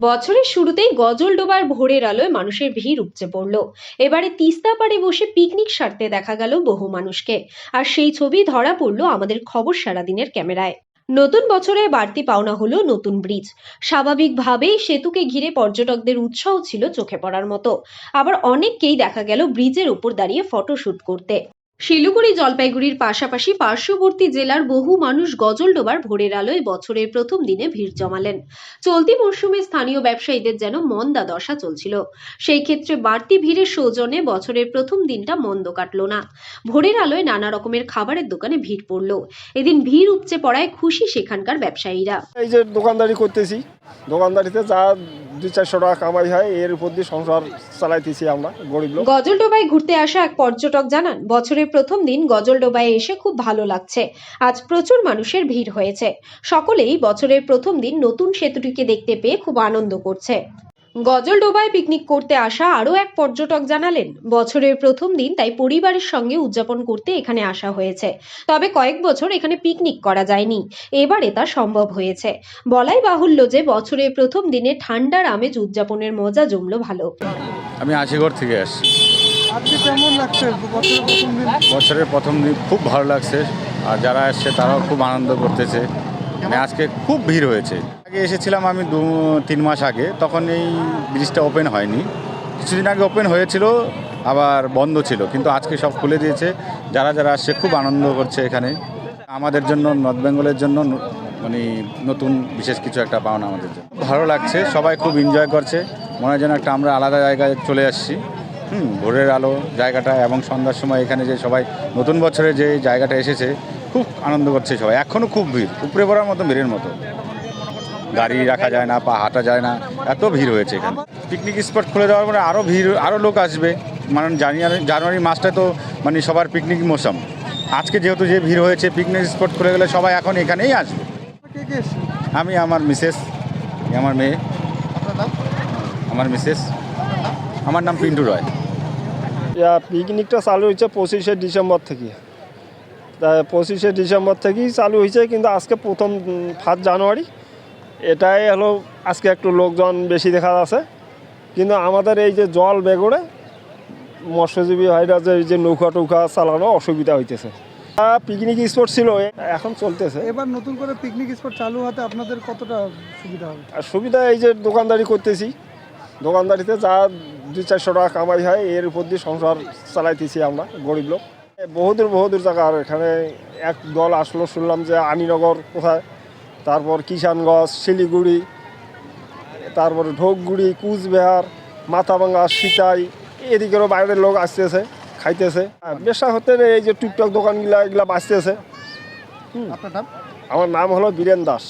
বছরের শুরুতেই গজলডোবার ভোরের আলোয় মানুষের ভিড় উপচে পড়ল। এবারে তিস্তা পাড়ে বসে পিকনিক সারতে দেখা গেল বহু মানুষকে। আর সেই ছবি ধরা পড়ল আমাদের খবর সারাদিনের ক্যামেরায়। নতুন বছরে বাড়তি পাওনা হলো নতুন ব্রিজ স্বাভাবিকভাবেই সেতুকে ঘিরে পর্যটকদের উৎসাহ ছিল চোখে পড়ার মতো। আবার অনেককেই দেখা গেল ব্রিজের উপর দাঁড়িয়ে ফটোশুট করতে। শিলিগুড়ি জলপাইগুড়ির পাশাপাশি পার্শ্ববর্তী জেলার বহু মানুষ গজলডোবার ভোরের আলোয় বছরের প্রথম দিনে ভিড় জমালেন। চলতি মরশুমে স্থানীয় ব্যবসায়ীদের যেন মন্দা দশা চলছিল। সেই ক্ষেত্রে বাড়তি ভিড়ের সৌজন্যে বছরের প্রথম দিনটা মন্দ কাটলো না। ভোরের আলোয় নানা রকমের খাবারের দোকানে ভিড় পড়ল। এদিন ভিড় উপচে পড়ায় খুশি সেখানকার ব্যবসায়ীরা। এই যে দোকানদারি করতেছি। দোকানদারিতে যা দুই চারশো টাকা কামাই হয়, এর উপর দিয়ে সংসার চালাইতেছি আমরা, গরিব লোক। গজলডোবায় ঘুরতে আসা এক পর্যটক জানান, বছরের প্রথম দিন গজলডোবায় এসে খুব ভালো লাগছে। আজ প্রচুর মানুষের ভিড় হয়েছে। সকলেই বছরের প্রথম দিন নতুন সেতুটিকে দেখতে পেয়ে খুব আনন্দ করছে। গজলডোবায় পিকনিক করতে আসা আরও এক পর্যটক জানালেন বছরের প্রথম দিন তাই পরিবারের সঙ্গে উদযাপন করতে এখানে আসা হয়েছে। তবে কয়েক বছর এখানে পিকনিক করা যায়নি। এবারে তা সম্ভব হয়েছে। বলাই বাহুল্য যে বছরের প্রথম দিনে ঠান্ডার আমেজ উদযাপনের মজা জমলো ভালো। আমি আশিগড় থেকে আসছি। আজকে কেমন লাগছে বছরের প্রথম দিন? বছরের প্রথম দিন খুব ভালো লাগছে। আর যারা এসছে তারাও খুব আনন্দ করতেছে। আজকে খুব ভিড় হয়েছে। আগে এসেছিলাম আমি দু, তিন মাস আগে, তখন এই ব্রিজটা ওপেন হয়নি। কিছুদিন আগে ওপেন হয়েছিল, আবার বন্ধ ছিল, কিন্তু আজকে সব খুলে দিয়েছে। যারা যারা আসছে, খুব আনন্দ করছে এখানে। আমাদের জন্য নর্থ বেঙ্গলের জন্য মানে নতুন বিশেষ কিছু একটা পাওনা আমাদের জন্য। ভালো লাগছে, সবাই খুব এনজয় করছে। মনে হয় যেন একটা আমরা আলাদা জায়গায় চলে আসছি। হুম ভোরের আলো জায়গাটা এবং সন্ধ্যার সময় এখানে যে সবাই নতুন বছরে যে জায়গাটা এসেছে খুব আনন্দ করছে সবাই। এখনও খুব ভিড় উপরে পড়ার মতো ভিড়ের মতো। গাড়ি রাখা যায় না পা হাঁটা যায় না এত ভিড় হয়েছে এখানে। পিকনিক স্পট খুলে দেওয়ার পরে আরও ভিড় আরও লোক আসবে। মানে জানুয়ারি জানুয়ারি মাসটা তো মানে সবার পিকনিক মৌসুম। আজকে যেহেতু যে ভিড় হয়েছে পিকনিক স্পট খুলে গেলে সবাই এখন এখানেই আসবে। আমি আমার মিসেস আমার মেয়ে। আমার মিসেস আমার নাম পিন্টু রয়। পিকনিকটা চালু হয়েছে পঁচিশে ডিসেম্বর থেকে। তা পঁচিশে ডিসেম্বর থেকেই চালু হয়েছে কিন্তু আজকে প্রথম ফার্স্ট জানুয়ারি। এটাই হলো আজকে একটু লোকজন বেশি দেখা যাচ্ছে। কিন্তু আমাদের এই যে জল বেগড়ে মৎস্যজীবী ভাইরা যে এই যে নৌকা টৌকা চালানো অসুবিধা হইতেছে। পিকনিক স্পট ছিল এখন চলতেছে। এবার নতুন করে পিকনিক স্পট চালু হতে আপনাদের কতটা সুবিধা হবে? আর সুবিধা এই যে দোকানদারি করতেছি। দোকানদারিতে যা দুই চারশো টাকা কামাই হয় এর উপর দিয়ে সংসার চালাইতেছি আমরা গরিব লোক। বহুদূর বহুদূর জায়গা আর এখানে এক দল আসলো শুনলাম যে আনিনগর কোথায়? তারপর কিষানগঞ্জ শিলিগুড়ি তারপরে ঢোকগুড়ি কুচবিহার মাথাভাঙ্গা সিতাই এদিকেরও বাইরের লোক আসতেছে খাইতেছে। আর বেশা হতে এই যে টুকটাক দোকানগুলা এগুলা বাঁচতেছে। আমার নাম হলো বীরেন দাস।